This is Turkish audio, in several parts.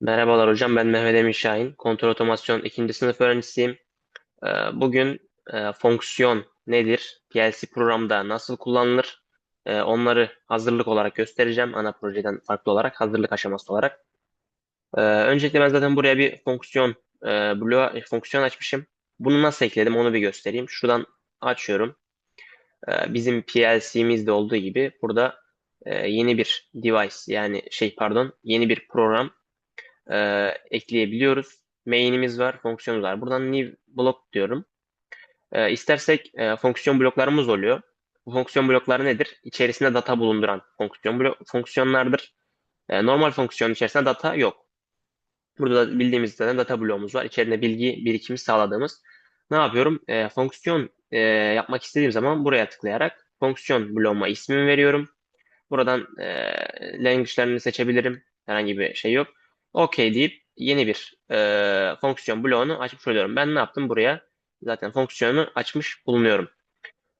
Merhabalar hocam, ben Mehmet Emin Şahin. Kontrol otomasyon ikinci sınıf öğrencisiyim. Ee, Bugün e, fonksiyon nedir, PLC programda nasıl kullanılır, e, onları hazırlık olarak göstereceğim. Ana projeden farklı olarak, hazırlık aşaması olarak. Ee, Öncelikle ben zaten buraya bir fonksiyon e, bloğu, e, fonksiyon açmışım. Bunu nasıl ekledim onu bir göstereyim. Şuradan açıyorum. Ee, Bizim PLC'mizde olduğu gibi burada yeni bir device yani şey pardon yeni bir program e, ekleyebiliyoruz. Main'imiz var, fonksiyonumuz var. Buradan new block diyorum. E, istersek e, fonksiyon bloklarımız oluyor. Bu fonksiyon blokları nedir? İçerisinde data bulunduran fonksiyon blok, fonksiyonlardır. E, normal fonksiyon içerisinde data yok. Burada da bildiğimiz zaten data bloğumuz var. İçerinde bilgi birikimi sağladığımız. Ne yapıyorum? E, fonksiyon e, yapmak istediğim zaman buraya tıklayarak fonksiyon bloğuma ismimi veriyorum. Buradan e, language'lerini seçebilirim. Herhangi bir şey yok. OK deyip yeni bir e, fonksiyon bloğunu açmış oluyorum. Ben ne yaptım buraya? Zaten fonksiyonu açmış bulunuyorum.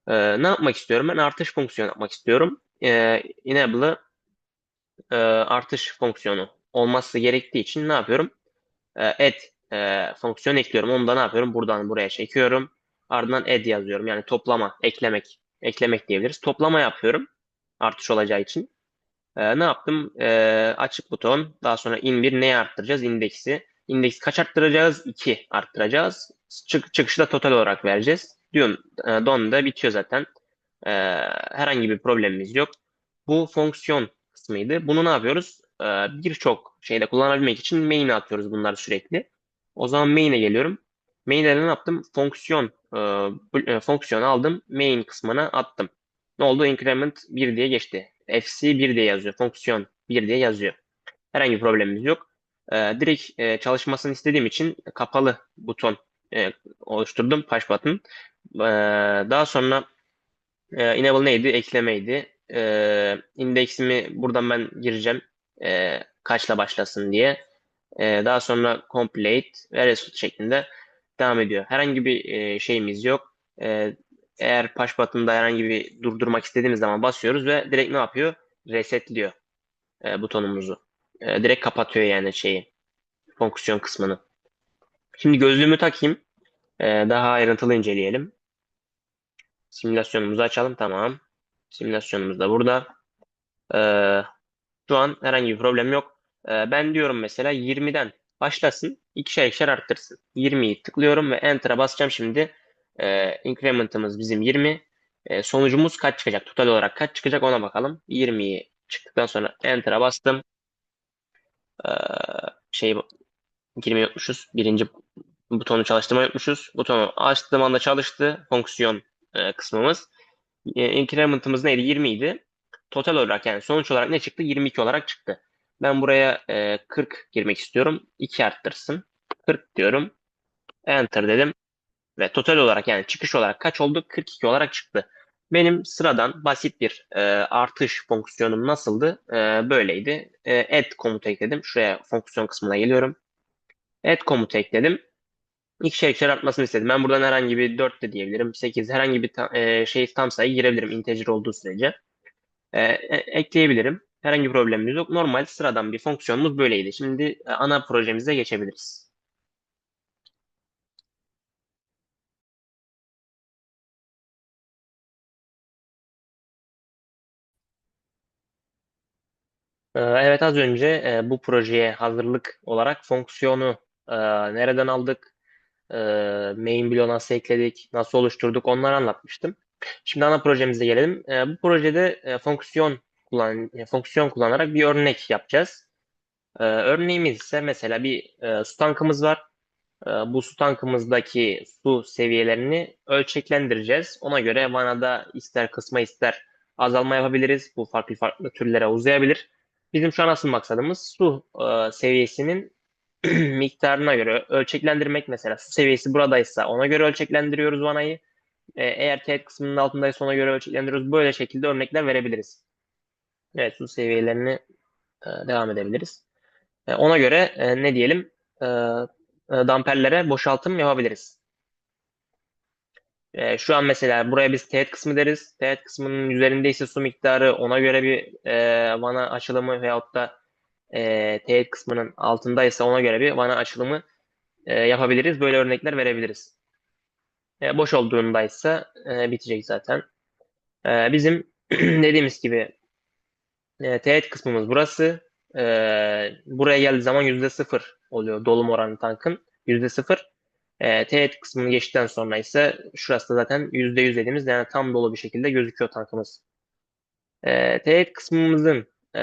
E, ne yapmak istiyorum? Ben artış fonksiyonu yapmak istiyorum. E, enable'ı e, artış fonksiyonu olması gerektiği için ne yapıyorum? E, add e, fonksiyonu ekliyorum. Onu da ne yapıyorum? Buradan buraya çekiyorum. Ardından add yazıyorum. Yani toplama, eklemek, eklemek diyebiliriz. Toplama yapıyorum. Artış olacağı için. Ee, ne yaptım? Ee, açık buton. Daha sonra in bir neye arttıracağız? İndeksi. İndeksi kaç arttıracağız? 2 arttıracağız. Çık, çıkışı da total olarak vereceğiz. Diyorum. E, don da bitiyor zaten. Ee, herhangi bir problemimiz yok. Bu fonksiyon kısmıydı. Bunu ne yapıyoruz? Ee, Birçok şeyde kullanabilmek için main'e atıyoruz bunları sürekli. O zaman main'e geliyorum. Main'e ne yaptım? Fonksiyon e, e, fonksiyonu aldım. Main kısmına attım. Ne oldu? Increment 1 diye geçti. FC 1 diye yazıyor. Fonksiyon 1 diye yazıyor. Herhangi bir problemimiz yok. Ee, direkt e, çalışmasını istediğim için kapalı buton e, oluşturdum. Push button. Ee, daha sonra e, enable neydi? Eklemeydi. Ee, indeksimi buradan ben gireceğim. E, kaçla başlasın diye. E, daha sonra complete ve result şeklinde devam ediyor. Herhangi bir e, şeyimiz yok. E, eğer push button'da herhangi bir durdurmak istediğimiz zaman basıyoruz ve direkt ne yapıyor? Resetliyor e, butonumuzu. E, direkt kapatıyor yani şeyi, fonksiyon kısmını. Şimdi gözlüğümü takayım. E, daha ayrıntılı inceleyelim. Simülasyonumuzu açalım. Tamam. Simülasyonumuz da burada. E, şu an herhangi bir problem yok. E, ben diyorum mesela 20'den başlasın. ikişer ikişer arttırsın. 20'yi tıklıyorum ve Enter'a basacağım şimdi. E, increment'ımız bizim 20. E, sonucumuz kaç çıkacak? Total olarak kaç çıkacak ona bakalım. 20'yi çıktıktan sonra Enter'a bastım. E, şey girmeyi unutmuşuz. Birinci butonu çalıştırmayı unutmuşuz. Butonu açtığım anda çalıştı. Fonksiyon e, kısmımız. E, increment'ımız neydi? 20 idi. Total olarak yani sonuç olarak ne çıktı? 22 olarak çıktı. Ben buraya e, 40 girmek istiyorum. 2 arttırsın. 40 diyorum. Enter dedim. Ve total olarak yani çıkış olarak kaç oldu? 42 olarak çıktı. Benim sıradan basit bir e, artış fonksiyonum nasıldı? E, böyleydi. E, add komutu ekledim. Şuraya fonksiyon kısmına geliyorum. Add komutu ekledim. İkişer ikişer artmasını istedim. Ben buradan herhangi bir 4 de diyebilirim. 8 herhangi bir ta- e, şey tam sayı girebilirim integer olduğu sürece. E, e, ekleyebilirim. Herhangi bir problemimiz yok. Normal sıradan bir fonksiyonumuz böyleydi. Şimdi e, ana projemize geçebiliriz. Evet az önce e, bu projeye hazırlık olarak fonksiyonu e, nereden aldık, e, main bloğu nasıl ekledik, nasıl oluşturduk onları anlatmıştım. Şimdi ana projemize gelelim. Bu projede fonksiyon kullan fonksiyon kullanarak bir örnek yapacağız. Örneğimiz ise mesela bir su tankımız var. Bu su tankımızdaki su seviyelerini ölçeklendireceğiz. Ona göre vanada ister kısma ister azalma yapabiliriz. Bu farklı farklı türlere uzayabilir. Bizim şu an asıl maksadımız su e, seviyesinin miktarına göre ölçeklendirmek. Mesela su seviyesi buradaysa ona göre ölçeklendiriyoruz vanayı. E, eğer teğet kısmının altındaysa ona göre ölçeklendiriyoruz. Böyle şekilde örnekler verebiliriz. Evet su seviyelerini e, devam edebiliriz. E, ona göre e, ne diyelim e, e, damperlere boşaltım yapabiliriz. E, şu an mesela buraya biz teğet kısmı deriz. Teğet kısmının üzerindeyse su miktarı ona göre bir e, vana açılımı veyahut da e, teğet kısmının altındaysa ona göre bir vana açılımı e, yapabiliriz. Böyle örnekler verebiliriz. E, boş olduğundaysa e, bitecek zaten. E, bizim dediğimiz gibi e, teğet kısmımız burası. E, buraya geldiği zaman %0 oluyor dolum oranı tankın. %0. E, teğet kısmını geçtikten sonra ise şurası da zaten %100 dediğimiz yani tam dolu bir şekilde gözüküyor tankımız. E, teğet kısmımızın e,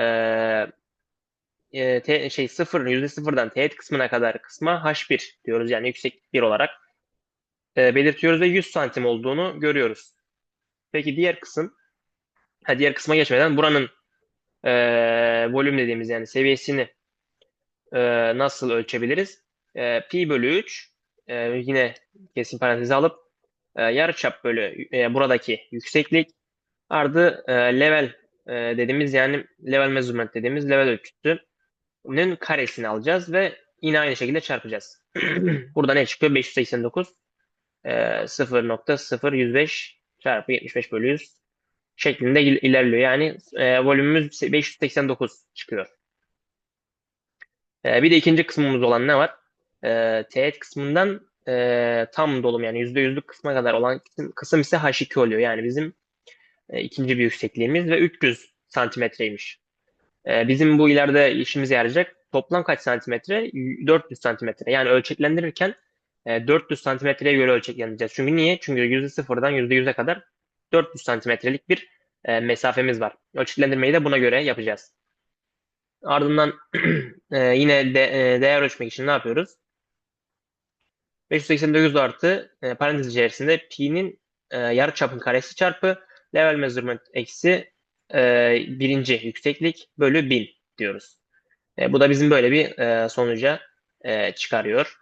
e, te, şey sıfır, yüzde sıfırdan teğet kısmına kadar kısma H1 diyoruz yani yükseklik 1 olarak e, belirtiyoruz ve 100 santim olduğunu görüyoruz. Peki diğer kısım, ha, diğer kısma geçmeden buranın e, volüm dediğimiz yani seviyesini e, nasıl ölçebiliriz? E, pi bölü 3 e, yine kesin parantezi alıp e, yarıçap bölü e, buradaki yükseklik ardı e, level e, dediğimiz yani level measurement dediğimiz level ölçüsünün karesini alacağız ve yine aynı şekilde çarpacağız. Burada ne çıkıyor? 589 e, 0.0105 çarpı 75 bölü 100 şeklinde il ilerliyor. Yani e, volümümüz 589 çıkıyor. E, bir de ikinci kısmımız olan ne var? E, teğet kısmından e, tam dolum yani %100'lük kısma kadar olan kısım, kısım ise H2 oluyor. Yani bizim e, ikinci bir yüksekliğimiz ve 300 santimetreymiş. E, bizim bu ileride işimize yarayacak toplam kaç santimetre? 400 santimetre. Yani ölçeklendirirken e, 400 santimetreye göre ölçeklendireceğiz. Çünkü niye? Çünkü %0'dan %100'e kadar 400 santimetrelik bir e, mesafemiz var. Ölçeklendirmeyi de buna göre yapacağız. Ardından e, yine de, e, değer ölçmek için ne yapıyoruz? 589 artı e, parantez içerisinde pi'nin e, yarıçapın karesi çarpı level measurement eksi e, birinci yükseklik bölü 1000 diyoruz. E, bu da bizim böyle bir e, sonuca e, çıkarıyor.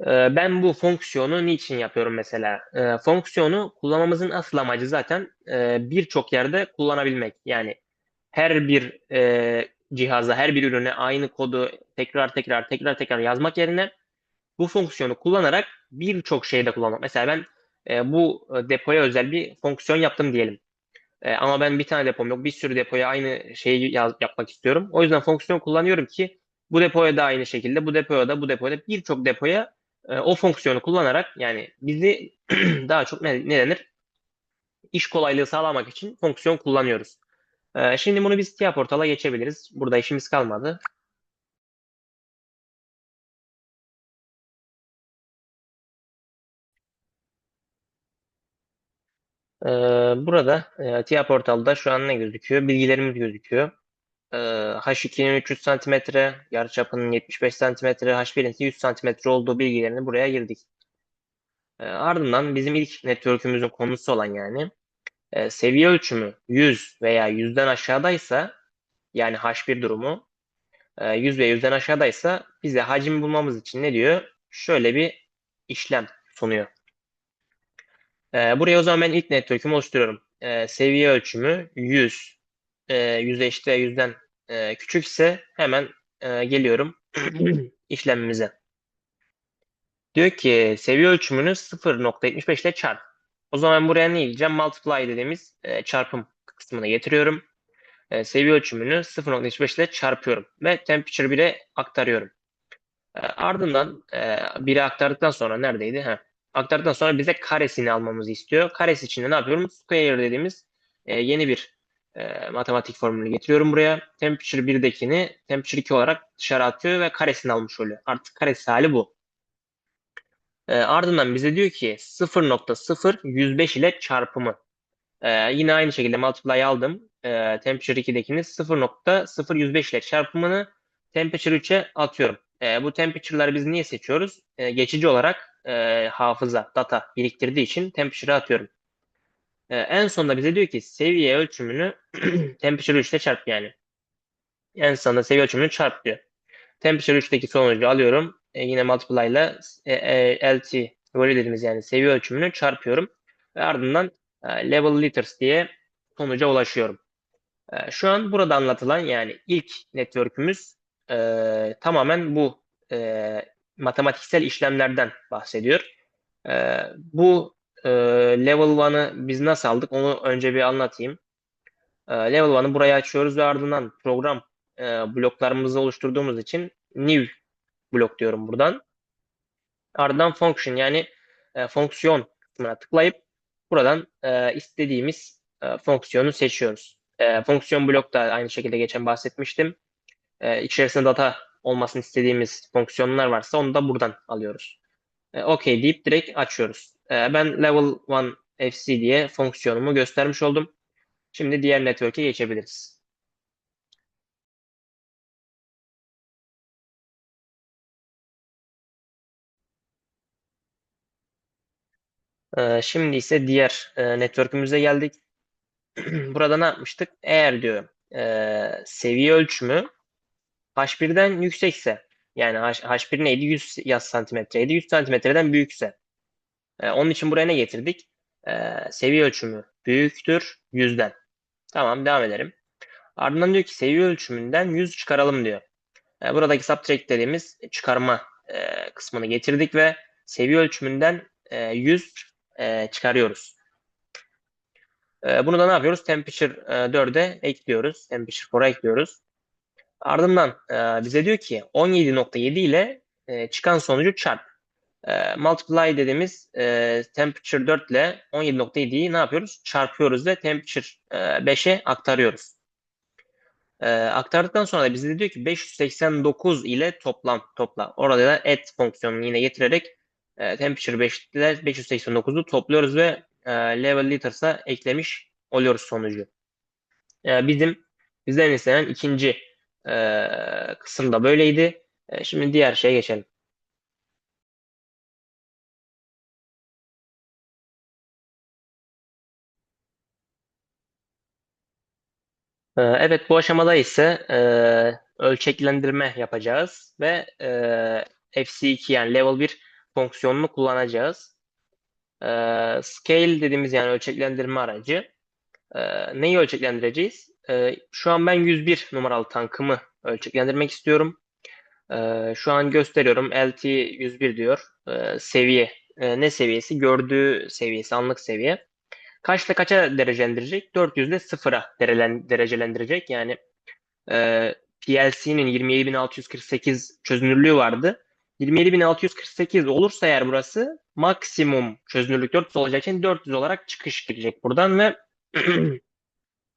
E, ben bu fonksiyonu niçin yapıyorum mesela? E, fonksiyonu kullanmamızın asıl amacı zaten e, birçok yerde kullanabilmek. Yani her bir e, cihaza, her bir ürüne aynı kodu tekrar tekrar tekrar tekrar yazmak yerine bu fonksiyonu kullanarak birçok şeyde kullanmak. Mesela ben e, bu depoya özel bir fonksiyon yaptım diyelim. E, ama ben bir tane depom yok. Bir sürü depoya aynı şeyi yaz, yapmak istiyorum. O yüzden fonksiyon kullanıyorum ki bu depoya da aynı şekilde, bu depoya da, bu depoya da birçok depoya e, o fonksiyonu kullanarak yani bizi daha çok ne, ne denir? İş kolaylığı sağlamak için fonksiyon kullanıyoruz. E, şimdi bunu biz TIA portala geçebiliriz. Burada işimiz kalmadı. Ee, burada e, TIA portalda şu an ne gözüküyor? Bilgilerimiz gözüküyor. Ee, H2'nin 300 cm, yarıçapının 75 cm, H1'in 100 cm olduğu bilgilerini buraya girdik. Ee, ardından bizim ilk network'ümüzün konusu olan yani e, seviye ölçümü 100 veya 100'den aşağıdaysa yani H1 durumu e, 100 ve 100'den aşağıdaysa bize hacim bulmamız için ne diyor? Şöyle bir işlem sunuyor. E, buraya o zaman ben ilk network'ümü oluşturuyorum. E, seviye ölçümü 100. E, 100'e eşit ve 100'den e, küçükse hemen e, geliyorum işlemimize. Diyor ki seviye ölçümünü 0.75 ile çarp. O zaman buraya ne diyeceğim? Multiply dediğimiz e, çarpım kısmına getiriyorum. E, seviye ölçümünü 0.75 ile çarpıyorum ve temperature 1'e aktarıyorum. E, ardından e, 1'e aktardıktan sonra neredeydi? Heh, aktardıktan sonra bize karesini almamızı istiyor. Karesi için de ne yapıyorum? Square dediğimiz e, yeni bir e, matematik formülü getiriyorum buraya. Temperature 1'dekini temperature 2 olarak dışarı atıyor ve karesini almış oluyor. Artık karesi hali bu. E, ardından bize diyor ki 0.0105 ile çarpımı. E, yine aynı şekilde multiply aldım. E, temperature 2'dekini 0.0105 ile çarpımını temperature 3'e atıyorum. E, bu temperature'ları biz niye seçiyoruz? E, geçici olarak e, hafıza, data biriktirdiği için temperature'a atıyorum. E, en sonunda bize diyor ki seviye ölçümünü temperature 3 ile çarp yani. En sonunda seviye ölçümünü çarp diyor. Temperature 3'teki sonucu alıyorum. E, yine multiply ile e, e, LT value dediğimiz yani seviye ölçümünü çarpıyorum. Ve ardından e, level liters diye sonuca ulaşıyorum. E, şu an burada anlatılan yani ilk network'ümüz e, tamamen bu e, matematiksel işlemlerden bahsediyor. E, bu e, level 1'ı biz nasıl aldık onu önce bir anlatayım. E, level 1'ı buraya açıyoruz ve ardından program e, bloklarımızı oluşturduğumuz için new blok diyorum buradan. Ardından function yani e, fonksiyon kısmına tıklayıp buradan e, istediğimiz e, fonksiyonu seçiyoruz. E, fonksiyon blokta aynı şekilde geçen bahsetmiştim. E, içerisinde data olmasını istediğimiz fonksiyonlar varsa onu da buradan alıyoruz. E, OK deyip direkt açıyoruz. E, ben level 1 FC diye fonksiyonumu göstermiş oldum. Şimdi diğer network'e geçebiliriz. E, şimdi ise diğer e, network'ümüze geldik. Burada ne yapmıştık? Eğer diyor e, seviye ölçümü H1'den yüksekse yani H, H1 neydi? 100 yaz santimetreydi. 100 santimetreden büyükse. E, onun için buraya ne getirdik? E, seviye ölçümü büyüktür 100'den. Tamam devam edelim. Ardından diyor ki seviye ölçümünden 100 çıkaralım diyor. E, buradaki subtract dediğimiz çıkarma e, kısmını getirdik ve seviye ölçümünden e, 100 e, çıkarıyoruz. E, bunu da ne yapıyoruz? Temperature e, 4'e ekliyoruz. Temperature 4'a ekliyoruz. Ardından e, bize diyor ki 17.7 ile e, çıkan sonucu çarp. E, multiply dediğimiz e, temperature 4 ile 17.7'yi ne yapıyoruz? Çarpıyoruz ve temperature e, 5'e aktarıyoruz. E, aktardıktan sonra da bize diyor ki 589 ile toplam topla. Orada da add fonksiyonunu yine getirerek e, temperature 5 ile 589'u topluyoruz ve e, level liters'a eklemiş oluyoruz sonucu. E, bizim bizden istenen ikinci e, kısımda böyleydi. E, şimdi diğer şeye geçelim. E, evet bu aşamada ise e, ölçeklendirme yapacağız ve e, FC2 yani level 1 fonksiyonunu kullanacağız. E, scale dediğimiz yani ölçeklendirme aracı. E, neyi ölçeklendireceğiz? E, şu an ben 101 numaralı tankımı ölçeklendirmek istiyorum. E, şu an gösteriyorum. LT 101 diyor. E, seviye. E, ne seviyesi? Gördüğü seviyesi, anlık seviye. Kaçta kaça derecelendirecek? 400 ile 0'a derecelendirecek. Yani e, PLC'nin 27648 çözünürlüğü vardı. 27648 olursa eğer burası maksimum çözünürlük 400 olacak için 400 olarak çıkış girecek buradan ve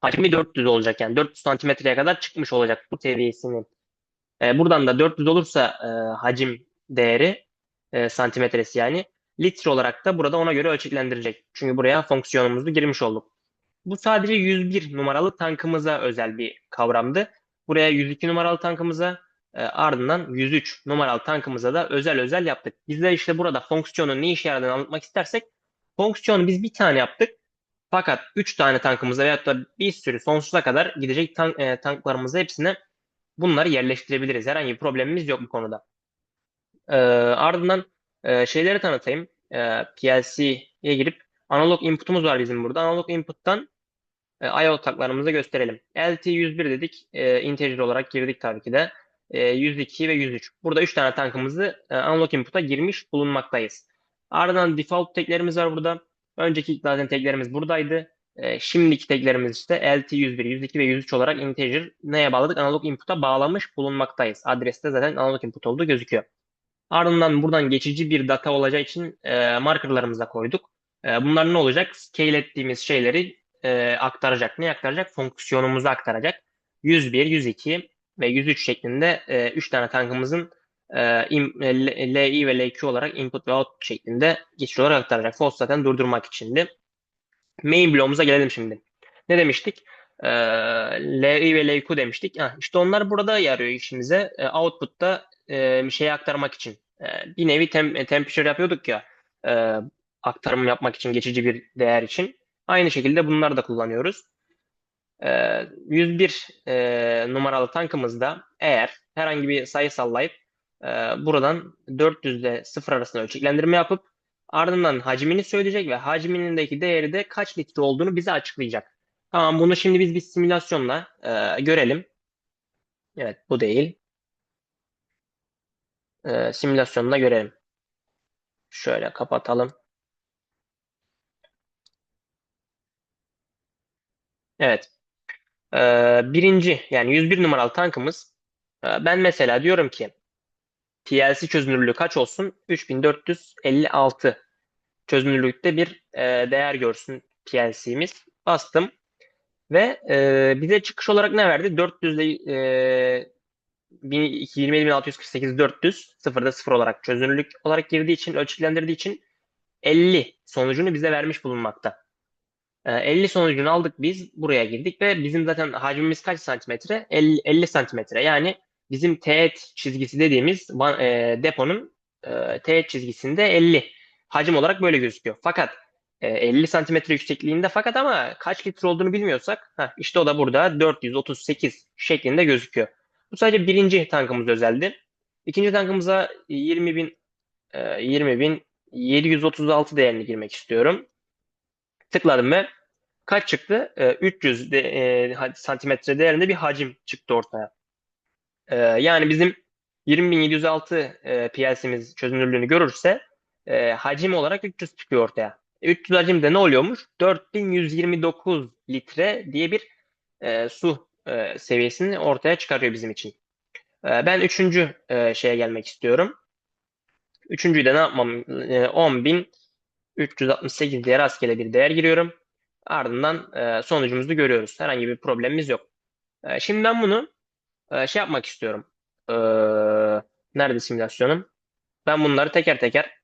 hacmi 400 olacak yani 400 santimetreye kadar çıkmış olacak bu seviyesinin. E, buradan da 400 olursa e, hacim değeri e, santimetresi yani litre olarak da burada ona göre ölçeklendirecek. Çünkü buraya fonksiyonumuzu girmiş olduk. Bu sadece 101 numaralı tankımıza özel bir kavramdı. Buraya 102 numaralı tankımıza e, ardından 103 numaralı tankımıza da özel özel yaptık. Biz de işte burada fonksiyonun ne işe yaradığını anlatmak istersek fonksiyonu biz bir tane yaptık. Fakat 3 tane tankımıza veyahut da bir sürü sonsuza kadar gidecek tank, e, tanklarımıza hepsine bunları yerleştirebiliriz. Herhangi bir problemimiz yok bu konuda. E, ardından e, şeyleri tanıtayım. E, PLC'ye girip analog input'umuz var bizim burada. Analog input'tan e, I.O. taklarımızı gösterelim. LT101 dedik. E, integer olarak girdik tabii ki de. E, 102 ve 103. Burada 3 tane tankımızı e, analog input'a girmiş bulunmaktayız. Ardından default teklerimiz var burada. Önceki zaten teklerimiz buradaydı. E, şimdiki teklerimiz işte LT101, 102 ve 103 olarak integer neye bağladık? Analog input'a bağlamış bulunmaktayız. Adreste zaten analog input olduğu gözüküyor. Ardından buradan geçici bir data olacağı için e, markerlarımıza koyduk. E, bunlar ne olacak? Scale ettiğimiz şeyleri e, aktaracak. Ne aktaracak? Fonksiyonumuzu aktaracak. 101, 102 ve 103 şeklinde e, 3 tane tankımızın e, in, e, LI ve LQ olarak input ve output şeklinde geçiş olarak aktaracak. False zaten durdurmak içindi. Main bloğumuza gelelim şimdi. Ne demiştik? E, LI ve LQ demiştik. Ha, işte onlar burada yarıyor işimize. E, output'ta e, şeyi aktarmak için. E, bir nevi tem, temperature yapıyorduk ya e, aktarım yapmak için geçici bir değer için. Aynı şekilde bunları da kullanıyoruz. E, 101 e, numaralı tankımızda eğer herhangi bir sayı sallayıp e, buradan 400 ile 0 arasında ölçeklendirme yapıp ardından hacmini söyleyecek ve hacminindeki değeri de kaç litre olduğunu bize açıklayacak. Tamam bunu şimdi biz bir simülasyonla e, görelim. Evet bu değil e, simülasyonunda görelim. Şöyle kapatalım. Evet. e, birinci yani 101 numaralı tankımız e, ben mesela diyorum ki PLC çözünürlüğü kaç olsun? 3456 çözünürlükte bir e, değer görsün PLC'miz. Bastım ve e, bize çıkış olarak ne verdi? 400 ile e, 27648 400 sıfırda sıfır olarak çözünürlük olarak girdiği için ölçeklendirdiği için 50 sonucunu bize vermiş bulunmakta. 50 sonucunu aldık biz buraya girdik ve bizim zaten hacmimiz kaç santimetre? 50, 50 santimetre. Yani bizim teğet çizgisi dediğimiz e, deponun e, teğet çizgisinde 50 hacim olarak böyle gözüküyor. Fakat e, 50 santimetre yüksekliğinde fakat ama kaç litre olduğunu bilmiyorsak heh, işte o da burada 438 şeklinde gözüküyor. Bu sadece birinci tankımız özeldi. İkinci tankımıza 20 bin e, 20 bin 736 değerini girmek istiyorum. Tıkladım ve kaç çıktı? E, 300 de, e, santimetre değerinde bir hacim çıktı ortaya. E, yani bizim 20.706 e, PLC'miz çözünürlüğünü görürse e, hacim olarak 300 çıkıyor ortaya. 300 hacimde ne oluyormuş? 4129 litre diye bir e, su e, seviyesini ortaya çıkarıyor bizim için. E, ben üçüncü e, şeye gelmek istiyorum. Üçüncüyü de ne yapmam? E, 10.368 diye rastgele bir değer giriyorum. Ardından e, sonucumuzu görüyoruz. Herhangi bir problemimiz yok. E, şimdi ben bunu e, şey yapmak istiyorum. E, nerede simülasyonum? Ben bunları teker teker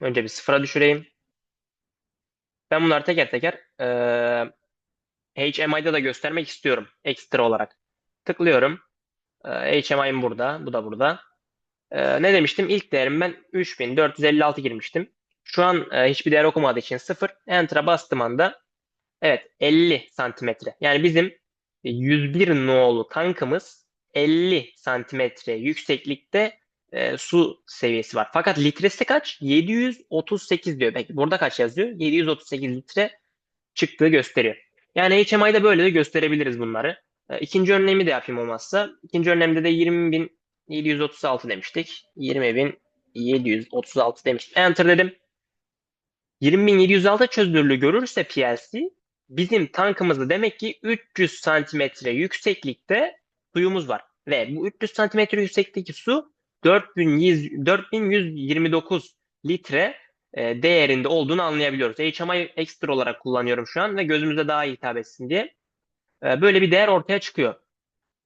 önce bir sıfıra düşüreyim. Ben bunları teker teker e, HMI'da da göstermek istiyorum ekstra olarak. Tıklıyorum. E, HMI'm burada. Bu da burada. E, ne demiştim? İlk değerim ben 3456 girmiştim. Şu an e, hiçbir değer okumadığı için 0. Enter'a bastığım anda evet 50 santimetre. Yani bizim 101 nolu tankımız 50 santimetre yükseklikte e, su seviyesi var. Fakat litresi kaç? 738 diyor. Peki burada kaç yazıyor? 738 litre çıktığı gösteriyor. Yani HMI'de böyle de gösterebiliriz bunları. E, ikinci örneğimi de yapayım olmazsa. İkinci örneğimde de 20.736 demiştik. 20.736 demiştik. Enter dedim. 20.706 çözünürlüğü görürse PLC bizim tankımızda demek ki 300 santimetre yükseklikte suyumuz var. Ve bu 300 santimetre yükseklikteki su 4100, 4129 litre e, değerinde olduğunu anlayabiliyoruz. HMI ekstra olarak kullanıyorum şu an ve gözümüze daha iyi hitap etsin diye. E, böyle bir değer ortaya çıkıyor.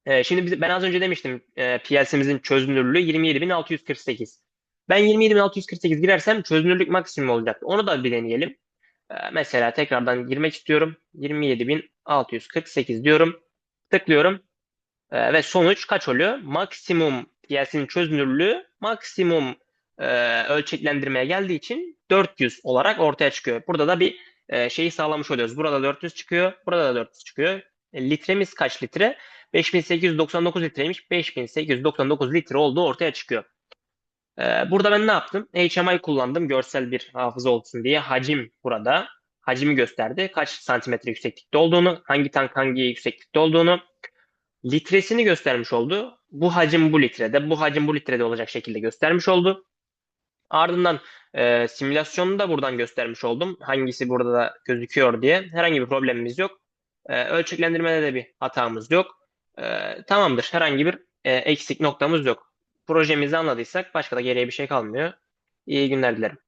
E, şimdi ben az önce demiştim e, PLC'mizin çözünürlüğü 27648. Ben 27648 girersem çözünürlük maksimum olacak. Onu da bir deneyelim. E, mesela tekrardan girmek istiyorum. 27648 diyorum. Tıklıyorum. E, ve sonuç kaç oluyor? Maksimum PLC'nin çözünürlüğü maksimum e, ölçeklendirmeye geldiği için 400 olarak ortaya çıkıyor. Burada da bir e, şeyi sağlamış oluyoruz. Burada 400 çıkıyor, burada da 400 çıkıyor. E, litremiz kaç litre? 5899 litreymiş. 5899 litre olduğu ortaya çıkıyor. E, burada ben ne yaptım? HMI kullandım görsel bir hafıza olsun diye. Hacim burada. Hacimi gösterdi. Kaç santimetre yükseklikte olduğunu, hangi tank hangi yükseklikte olduğunu, litresini göstermiş oldu. Bu hacim bu litrede, bu hacim bu litrede olacak şekilde göstermiş oldu. Ardından e, simülasyonunu da buradan göstermiş oldum. Hangisi burada da gözüküyor diye. Herhangi bir problemimiz yok. E, ölçeklendirmede de bir hatamız yok. E, tamamdır. Herhangi bir e, eksik noktamız yok. Projemizi anladıysak başka da geriye bir şey kalmıyor. İyi günler dilerim.